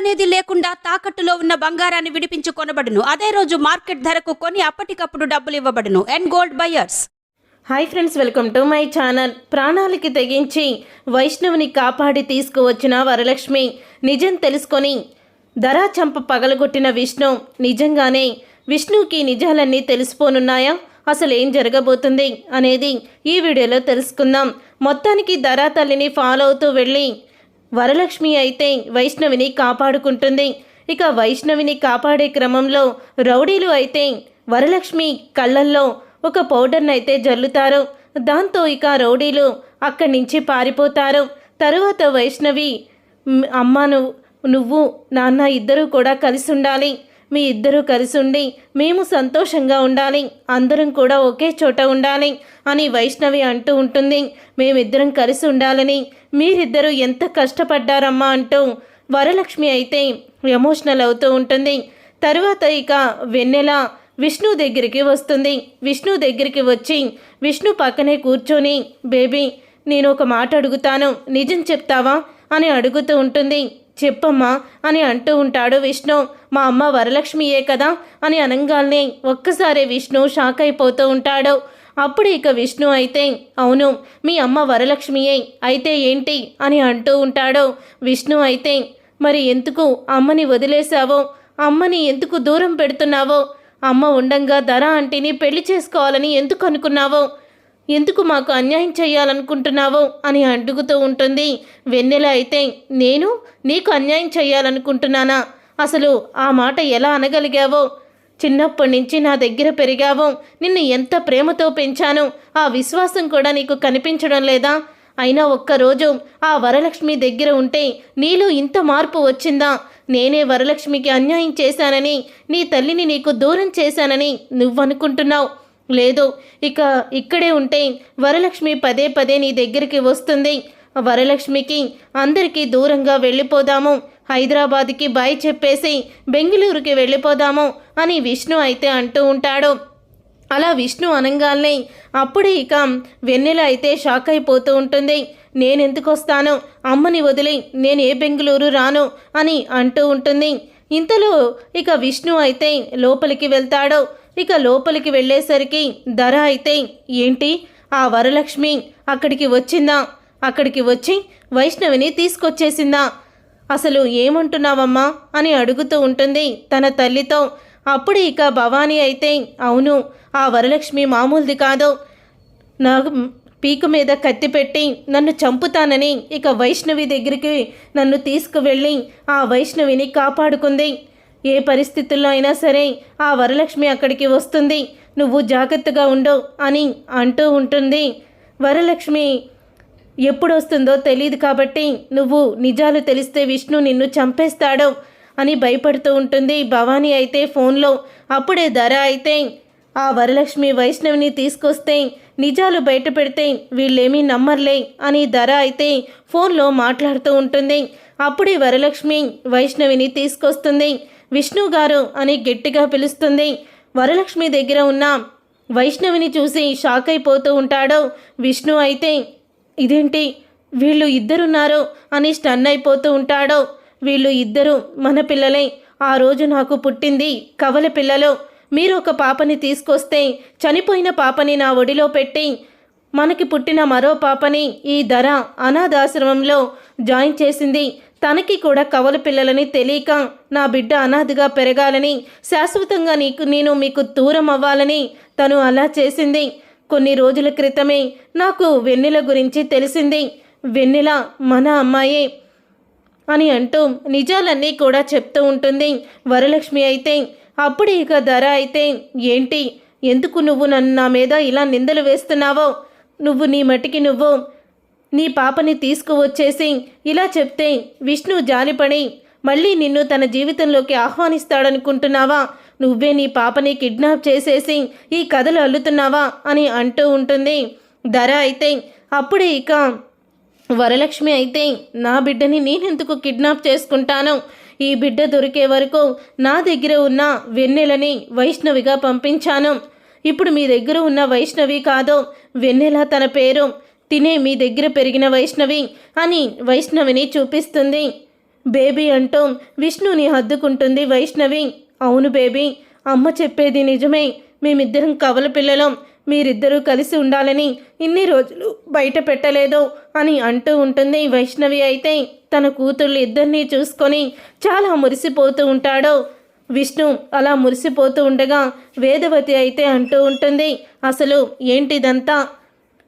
అనేది లేకుండా తాకట్టులో ఉన్న బంగారాన్ని విడిపించి కొనబడును. అదే రోజు మార్కెట్ ధరకు కొని అప్పటికప్పుడు డబ్బులు ఇవ్వబడును. And gold buyers hi friends welcome to my channel ప్రాణాలకి తెగించి వైష్ణవుని కాపాడి తీసుకువచ్చిన వరలక్ష్మి నిజం తెలుసుకొని ధరా చంప పగలగొట్టిన విష్ణు నిజంగానే విష్ణుకి నిజాలన్నీ తెలిసిపోనున్నాయా? అసలు ఏం జరగబోతుంది అనేది ఈ వీడియోలో తెలుసుకుందాం. మొత్తానికి ధరా తల్లిని ఫాలో అవుతూ వెళ్ళి వరలక్ష్మి అయితే వైష్ణవిని కాపాడుకుంటుంది. ఇక వైష్ణవిని కాపాడే క్రమంలో రౌడీలు అయితే వరలక్ష్మి కళ్ళల్లో ఒక పౌడర్ని అయితే జల్లుతారు. దాంతో ఇక రౌడీలు అక్కడి నుంచి పారిపోతారు. తరువాత వైష్ణవి "మ్, అమ్మ నువ్వు నాన్న ఇద్దరూ కూడా కలిసి ఉండాలి. మీ ఇద్దరూ కలిసి ఉండి మేము సంతోషంగా ఉండాలి. అందరం కూడా ఒకే చోట ఉండాలి అని వైష్ణవి అంటూ ఉంటుంది. మేమిద్దరం కలిసి ఉండాలని మీరిద్దరూ ఎంత కష్టపడ్డారమ్మా అంటూ వరలక్ష్మి అయితే ఎమోషనల్ అవుతూ ఉంటుంది. తరువాత ఇక వెన్నెల విష్ణు దగ్గరికి వస్తుంది. విష్ణు దగ్గరికి వచ్చి విష్ణు పక్కనే కూర్చొని బేబీ నేను ఒక మాట అడుగుతాను. నిజం చెప్తావా? అని అడుగుతూ ఉంటుంది. చెప్పమ్మా అని అంటూ ఉంటాడు విష్ణు. మా అమ్మ వరలక్ష్మియే కదా అని అనగానే ఒక్కసారి విష్ణు షాక్ అయిపోతూ ఉంటాడు. అప్పుడు ఇక విష్ణు అయితే అవును మీ అమ్మ వరలక్ష్మియే అయితే ఏంటి? అని అంటూ ఉంటాడు. విష్ణు అయితే మరి ఎందుకు అమ్మని వదిలేశావో? అమ్మని ఎందుకు దూరం పెడుతున్నావో? అమ్మ ఉండంగా ధర అంటిని పెళ్ళి చేసుకోవాలని ఎందుకు అనుకున్నావో? ఎందుకు మాకు అన్యాయం చేయాలనుకుంటున్నావో అని అడుగుతూ ఉంటుంది. వెన్నెల అయితే నేను నీకు అన్యాయం చేయాలనుకుంటున్నానా? అసలు ఆ మాట ఎలా అనగలిగావో? చిన్నప్పటి నుంచి నా దగ్గర పెరిగావో? నిన్ను ఎంత ప్రేమతో పెంచాను? ఆ విశ్వాసం కూడా నీకు కనిపించడం లేదా? అయినా ఒక్కరోజు ఆ వరలక్ష్మి దగ్గర ఉంటే నీలో ఇంత మార్పు వచ్చిందా? నేనే వరలక్ష్మికి అన్యాయం చేశానని నీ తల్లిని నీకు దూరం చేశానని నువ్వనుకుంటున్నావు. లేదు ఇక ఇక్కడే ఉంటే వరలక్ష్మి పదే పదే నీ దగ్గరికి వస్తుంది. వరలక్ష్మికి అందరికీ దూరంగా వెళ్ళిపోదాము. హైదరాబాద్కి బాయ్ చెప్పేసి బెంగళూరుకి వెళ్ళిపోదాము అని విష్ణు అయితే అంటూ ఉంటాడు. అలా విష్ణు అనంగాల్నే అప్పుడే ఇక వెన్నెల అయితే షాక్ అయిపోతూ ఉంటుంది. నేనెందుకు వస్తాను? అమ్మని వదిలి నేను ఏ బెంగళూరు రాను? అని అంటూ ఉంటుంది. ఇంతలో ఇక విష్ణు అయితే లోపలికి వెళ్తాడు. ఇక లోపలికి వెళ్ళేసరికి ధర అయితే ఏంటి? ఆ వరలక్ష్మి అక్కడికి వచ్చిందా? అక్కడికి వచ్చి వైష్ణవిని తీసుకొచ్చేసిందా? అసలు ఏమంటున్నావమ్మా? అని అడుగుతూ ఉంటుంది తన తల్లితో. అప్పుడు ఇక భవానీ అయితే అవును ఆ వరలక్ష్మి మామూలుది కాదు. నాకు పీకు మీద కత్తి పెట్టి నన్ను చంపుతానని ఇక వైష్ణవి దగ్గరికి నన్ను తీసుకువెళ్ళి ఆ వైష్ణవిని కాపాడుకుంది. ఏ పరిస్థితుల్లో అయినా సరే ఆ వరలక్ష్మి అక్కడికి వస్తుంది. నువ్వు జాగ్రత్తగా ఉండు అని అంటూ ఉంటుంది. వరలక్ష్మి ఎప్పుడు వస్తుందో తెలియదు కాబట్టి నువ్వు నిజాలు తెలిస్తే విష్ణు నిన్ను చంపేస్తాడు అని భయపడుతూ ఉంటుంది. భవానీ అయితే ఫోన్లో అప్పుడే ధర అయితే ఆ వరలక్ష్మి వైష్ణవిని తీసుకొస్తే నిజాలు బయట పెడితే వీళ్ళేమీ నమ్మర్లే అని ధర అయితే ఫోన్లో మాట్లాడుతూ ఉంటుంది. అప్పుడే వరలక్ష్మి వైష్ణవిని తీసుకొస్తుంది. విష్ణు గారు అని గట్టిగా పిలుస్తుంది. వరలక్ష్మి దగ్గర ఉన్న వైష్ణవిని చూసి షాక్ అయిపోతూ ఉంటాడు. విష్ణు అయితే ఇదేంటి? వీళ్ళు ఇద్దరున్నారు అని స్టన్ అయిపోతూ ఉంటాడు. వీళ్ళు ఇద్దరు మన పిల్లలే. ఆ రోజు నాకు పుట్టింది కవల పిల్లలు. మీరు ఒక పాపని తీసుకొస్తే చనిపోయిన పాపని నా ఒడిలో పెట్టి మనకి పుట్టిన మరో పాపని ఈ ధర అనాథాశ్రమంలో జాయిన్ చేసింది. తనకి కూడా కవల పిల్లలని తెలియక నా బిడ్డ అనాథగా పెరగాలని శాశ్వతంగా నీకు నేను మీకు దూరం అవ్వాలని తను అలా చేసింది. కొన్ని రోజుల క్రితమే నాకు వెన్నెల గురించి తెలిసింది. వెన్నెల మన అమ్మాయే అని అంటూ నిజాలన్నీ కూడా చెప్తూ ఉంటుంది వరలక్ష్మి అయితే. అప్పుడు ఇక ధర అయితే ఏంటి? ఎందుకు నువ్వు నన్ను నా మీద ఇలా నిందలు వేస్తున్నావో? నువ్వు నీ మటికి నువ్వు నీ పాపని తీసుకువచ్చేసి ఇలా చెప్తే విష్ణు జాలిపడి మళ్ళీ నిన్ను తన జీవితంలోకి ఆహ్వానిస్తాడనుకుంటున్నావా? నువ్వే నీ పాపని కిడ్నాప్ చేసేసి ఈ కథలు అల్లుతున్నావా? అని అంటూ ఉంటుంది. ధర అయితే అప్పుడే ఇక వరలక్ష్మి అయితే నా బిడ్డని నేనెందుకు కిడ్నాప్ చేసుకుంటాను? ఈ బిడ్డ దొరికే వరకు నా దగ్గర ఉన్న వెన్నెలని వైష్ణవిగా పంపించాను. ఇప్పుడు మీ దగ్గర ఉన్న వైష్ణవి కాదో వెన్నెల తన పేరు. తినే మీ దగ్గర పెరిగిన వైష్ణవి అని వైష్ణవిని చూపిస్తుంది. బేబీ అంటూ విష్ణుని హద్దుకుంటుంది వైష్ణవి. అవును బేబీ అమ్మ చెప్పేది నిజమే. మేమిద్దరం కవల పిల్లలం. మీరిద్దరూ కలిసి ఉండాలని ఇన్ని రోజులు బయట పెట్టలేదు అని అంటూ ఉంటుంది వైష్ణవి అయితే. తన కూతుళ్ళు ఇద్దరినీ చూసుకొని చాలా మురిసిపోతూ ఉంటాడు. విష్ణు అలా మురిసిపోతూ ఉండగా వేదవతి అయితే అంటూ ఉంటుంది అసలు ఏంటిదంతా?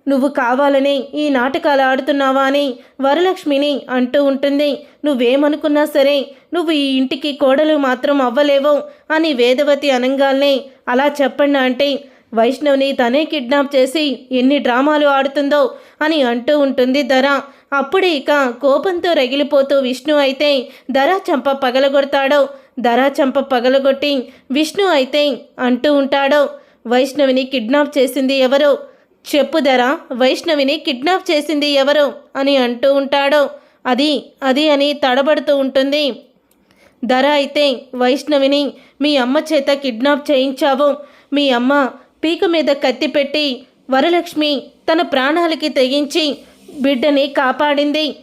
నువ్వు కావాలని ఈ నాటకాలు ఆడుతున్నావా అని వరలక్ష్మిని అంటూ ఉంటుంది. నువ్వేమనుకున్నా సరే నువ్వు ఈ ఇంటికి కోడలు మాత్రం అవ్వలేవు అని వేదవతి అనంగాల్నే అలా చెప్పండి అంటే వైష్ణవ్ని తనే కిడ్నాప్ చేసి ఎన్ని డ్రామాలు ఆడుతుందో అని అంటూ ఉంటుంది ధర. అప్పుడే ఇక కోపంతో రగిలిపోతూ విష్ణు అయితే ధర చంప పగలగొడతాడో. ధర చంప పగలగొట్టి విష్ణు అయితే అంటూ ఉంటాడో. వైష్ణవిని కిడ్నాప్ చేసింది ఎవరో? చెప్పు ధర వైష్ణవిని కిడ్నాప్ చేసింది ఎవరు? అని అంటూ ఉంటాడో. అది అది అని తడబడుతూ ఉంటుంది. ధర అయితే వైష్ణవిని మీ అమ్మ చేత కిడ్నాప్ చేయించావు. మీ అమ్మ పీక మీద కత్తి పెట్టి వరలక్ష్మి తన ప్రాణాలకి తెగించి బిడ్డని కాపాడింది.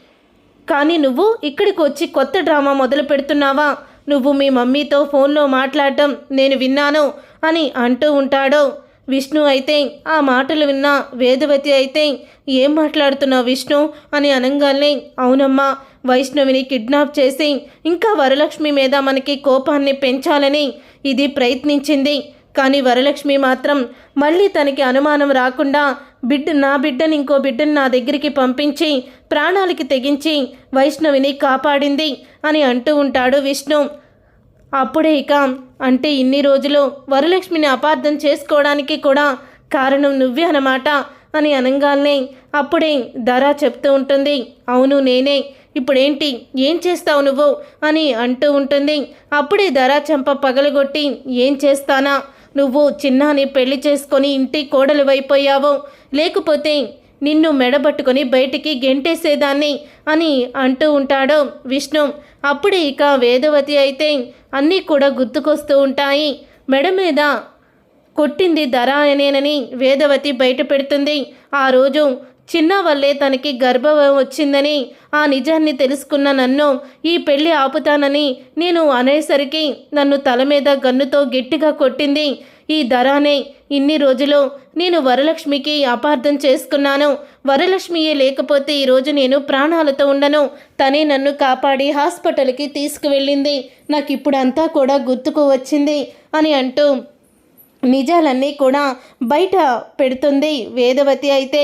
కానీ నువ్వు ఇక్కడికి వచ్చి కొత్త డ్రామా మొదలు పెడుతున్నావా? నువ్వు మీ మమ్మీతో ఫోన్లో మాట్లాడటం నేను విన్నాను అని అంటూ ఉంటాడు. విష్ణు అయితే ఆ మాటలు విన్న వేదవతి అయితే ఏం మాట్లాడుతున్నావు విష్ణు? అని అనగానే అవునమ్మా వైష్ణవిని కిడ్నాప్ చేసి ఇంకా వరలక్ష్మి మీద మనకి కోపాన్ని పెంచాలని ఇది ప్రయత్నించింది. కానీ వరలక్ష్మి మాత్రం మళ్ళీ తనకి అనుమానం రాకుండా బిడ్డ నా బిడ్డని ఇంకో బిడ్డని నా దగ్గరికి పంపించి ప్రాణాలకి తెగించి వైష్ణవిని కాపాడింది అని అంటూ ఉంటాడు విష్ణు. అప్పుడే ఇక అంటే ఇన్ని రోజులు వరలక్ష్మిని అపార్థం చేసుకోవడానికి కూడా కారణం నువ్వే అన్నమాట అని అనగానే అప్పుడే ధర చెప్తూ ఉంటుంది. అవును నేనే. ఇప్పుడేంటి? ఏం చేస్తావు నువ్వు? అని అంటూ ఉంటుంది. అప్పుడే ధర చెంప పగలగొట్టి ఏం చేస్తానా? నువ్వు చిన్నాని పెళ్ళి చేసుకొని ఇంటి కోడలు అయిపోయావు లేకపోతే నిన్ను మెడబట్టుకొని బయటికి గెంటేసేదాన్ని అని అంటూ ఉంటాడు విష్ణు. అప్పుడు ఇక వేదవతి అయితే అన్నీ కూడా గుర్తుకొస్తూ ఉంటాయి. మెడ మీద కొట్టింది ధర అనేనని వేదవతి బయట పెడుతుంది. ఆ రోజు చిన్న వల్లే తనకి గర్భం వచ్చిందని ఆ నిజాన్ని తెలుసుకున్న నన్ను ఈ పెళ్ళి ఆపుతానని నేను అనేసరికి నన్ను తల మీద గన్నుతో గట్టిగా కొట్టింది. ఈ ధరానే ఇన్ని రోజులు నేను వరలక్ష్మికి అపార్థం చేసుకున్నాను. వరలక్ష్మియే లేకపోతే ఈరోజు నేను ప్రాణాలతో ఉండను. తనే నన్ను కాపాడి హాస్పిటల్కి తీసుకువెళ్ళింది. నాకు ఇప్పుడు అంతా కూడా గుర్తుకు వచ్చింది అని అంటూ నిజాలన్నీ కూడా బయట పెడుతుంది వేదవతి అయితే.